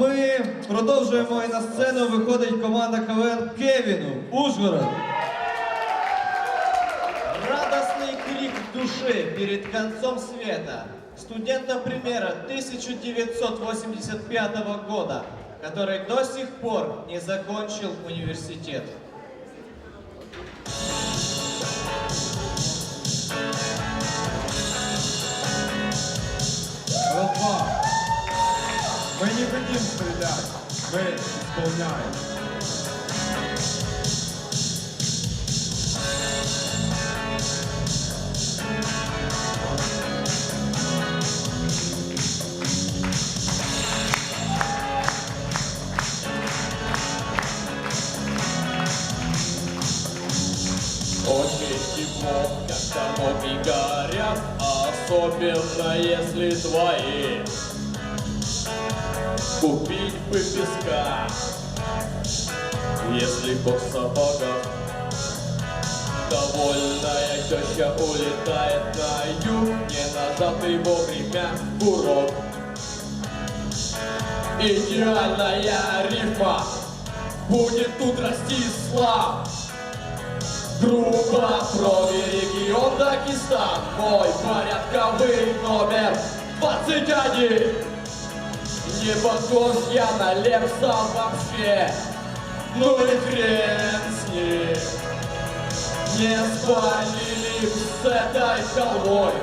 ми продовжуємо і на сцену виходить команда КВН Кевіну Ужгород. Радостный крик души перед концом света. Студента примера 1985 года, который до сих пор не закончил университет. Стрелять, мы исполняем. Очень тепло, когда ноги горят, особенно если твои. Купить бы песка, если кот в сапогах. Довольная теща улетает на юг, не нажатый вовремя курок. Идеальная рифма будет тут расти слав. Грубо брови регион Дагестан Мой порядковый номер 21 Не похож я на Лепса вообще? Ну и хрен с ним. Не спалили с этой халвой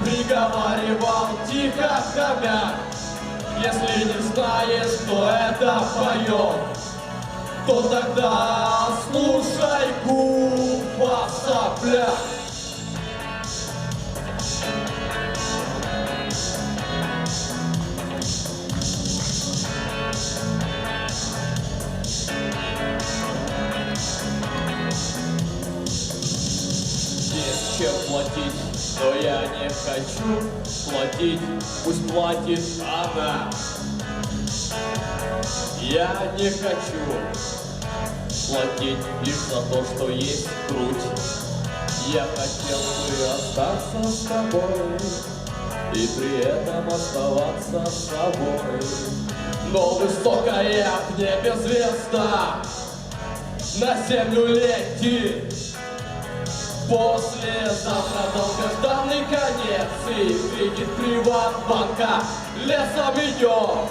Приговаривал тихо хомяк. Если не знаешь, кто это поет то тогда слушай губа сопля. Платить, но я не хочу платить, пусть платит она. Я не хочу платить лишь за то, что есть грудь. Я хотел бы остаться с тобой и при этом оставаться собой. Но высокая в небе звезда на землю летит. Послезавтра долгожданный конец. И крикет приватбанка лесом идет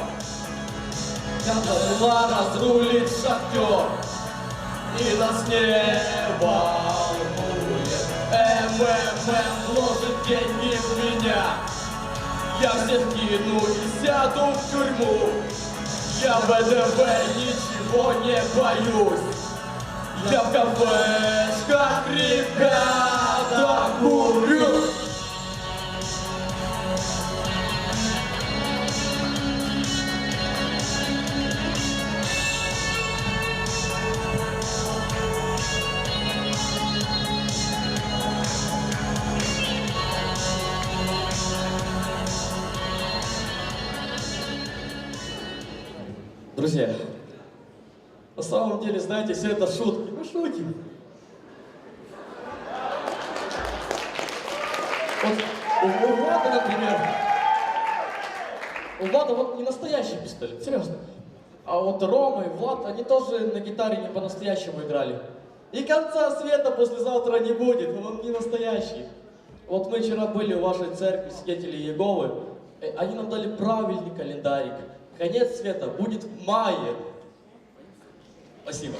Которого разрулит шахтер И нас не волнует. МММ вложит деньги в меня. Я всех кину и сяду в тюрьму. Я ВДВ ничего не боюсь Я в кафешках, ребята, курю Друзья, на самом деле, знаете, все это шутки. Шутим. Вот у, например, у Влада вот не настоящий пистолет, серьезно. А вот Рома и Влад, они тоже на гитаре не по-настоящему играли. И конца света послезавтра не будет, он не настоящий. Вот мы вчера были в вашей церкви, свидетели Иеговы, э, они нам дали правильный календарик. Конец света будет в мае. Спасибо.